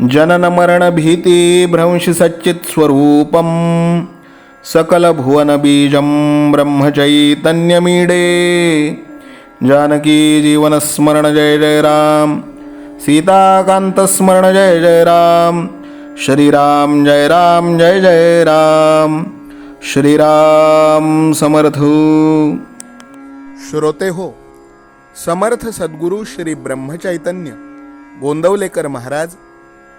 जननमरणभीतिभ्रंशसच्चित्स्वरूपं सकलभुवनबीजं ब्रह्मचैतन्यमीडे। जानकी जीवनस्मरण जय जय राम सीताकान्तस्मरण जय जय राम श्रीराम जय राम जय जय राम श्रीराम समर्थ। श्रोते हो समर्थ सद्गुरू श्री ब्रह्मचैतन्य गोंदवलेकर महाराज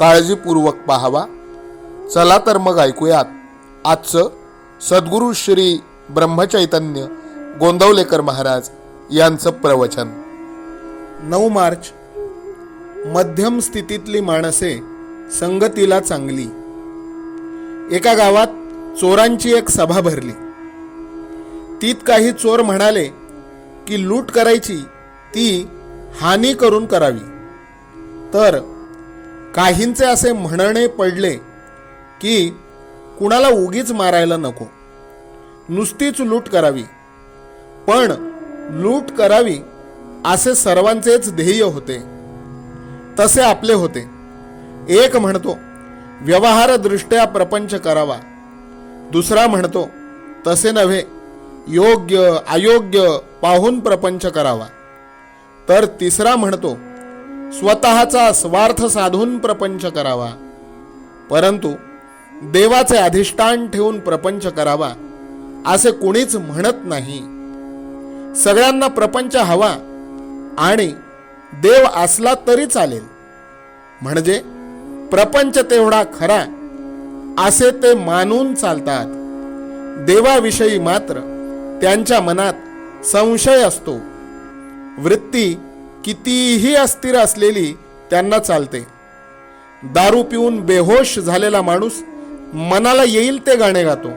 काळजीपूर्वक पाहावा. चला तर मग ऐकूयात. आजचं सद्गुरू श्री ब्रह्मचैतन्य गोंदवलेकर महाराज यांचं प्रवचन. नऊ मार्च. मध्यम स्थितीतली माणसे संगतीला चांगली. एका गावात चोरांची एक सभा भरली. तीत काही चोर म्हणाले की लूट करायची ती हानी करून करावी. तर काहींचे असे म्हणणे पडले की कुणाला उगीच मारायला नको. नुसतीच लूट करावी. पण लूट करावी असे सर्वांचेच ध्येय होते. तसे आपले होते. एक म्हणतो व्यवहारदृष्ट्या प्रपंच करावा. दुसरा म्हणतो तसे नव्हे योग्य अयोग्य पाहून प्रपंच करावा. तर तिसरा म्हणतो स्वतःचा स्वार्थ साधून प्रपंच करावा. परंतु देवाचे अधिष्ठान ठेवून प्रपंच करावा असे कुणीच म्हणत नाही. सगळ्यांना प्रपंच हवा आणि देव असला तरी चालेल. म्हणजे प्रपंच तेवढा खरा असे ते मानून चालतात. देवाविषयी मात्र त्यांच्या मनात संशय असतो. वृत्ती कितीही अस्थिर असलेली त्यांना चालते. दारू पिऊन बेहोश झालेला माणूस मनाला येईल ते गाणे गातो.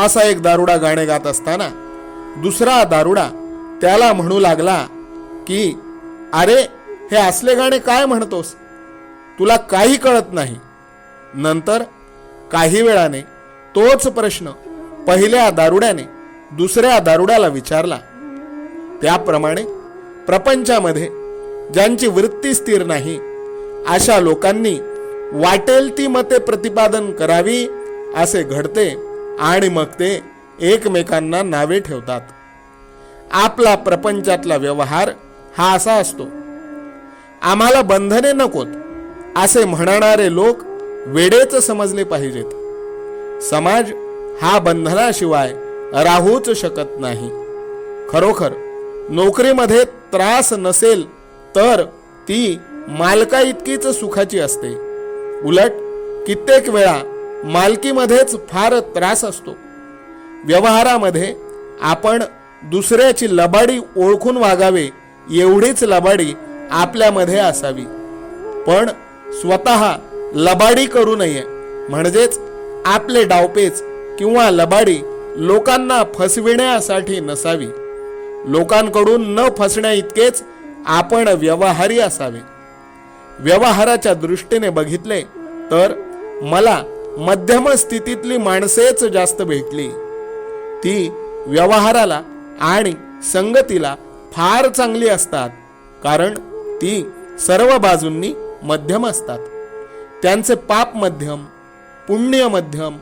असा एक दारुडा गाणे गात असताना दुसरा दारुडा त्याला म्हणू लागला की अरे हे असले गाणे काय म्हणतोस? तुला काही कळत नाही. नंतर काही वेळाने तोच प्रश्न पहिल्या दारुड्याने दुसऱ्या दारुड्याला विचारला. त्याप्रमाणे प्रपंचामध्ये ज्यांची वृत्ती स्थिर नाही अशा लोकांनी वाटेल ती मते प्रतिपादन करावी असे घडते आणि मग ते एकमेकांना नावे ठेवतात. आपला प्रपंचातला व्यवहार हा असा असतो. आम्हाला बंधने नकोत असे म्हणणारे लोक वेडेच समजले पाहिजेत. समाज हा बंधनाशिवाय राहूच शकत नाही. खरोखर नोकरीमध्ये त्रास नसेल तर ती मालका इतकीच सुखाची असते. उलट कित्येक वेळा मालकीमध्येच फार त्रास असतो. व्यवहारामध्ये आपण दुसऱ्याची लबाडी ओळखून वागावे एवढीच लबाडी आपल्यामध्ये असावी. पण स्वतः लबाडी करू नये म्हणजेच आपले डावपेच किंवा लबाडी लोकांना फसविण्यासाठी नसावी. लोकांकडून न फसण्या इतकेच आपण व्यवहारी असावे. व्यवहाराच्या दृष्टीने बघितले तर मला मध्यम स्थितीतली माणसेच जास्त भेटली. ती व्यवहाराला आणि संगतीला फार चांगली असतात कारण ती सर्व बाजूंनी मध्यम असतात. त्यांचे पाप मध्यम पुण्य मध्यम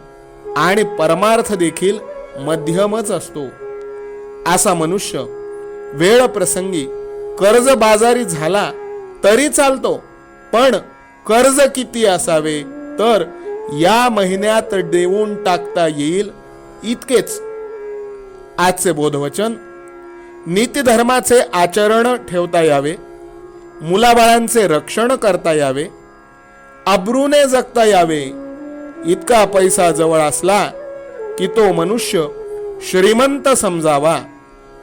आणि परमार्थ देखील मध्यमच असतो. असा मनुष्य वेळ प्रसंगी कर्जबाजारी झाला तरी चालतो. पण कर्ज किती असावे? तर या महिन्यात देऊन टाकता येईल इतकेच. आजचे बोधवचन नीतिधर्माचे आचरण ठेवता यावे मुलाबाळांचे रक्षण करता यावे अब्रूने जगता यावे इतका पैसा जवळ असला की तो मनुष्य श्रीमंत समजावा.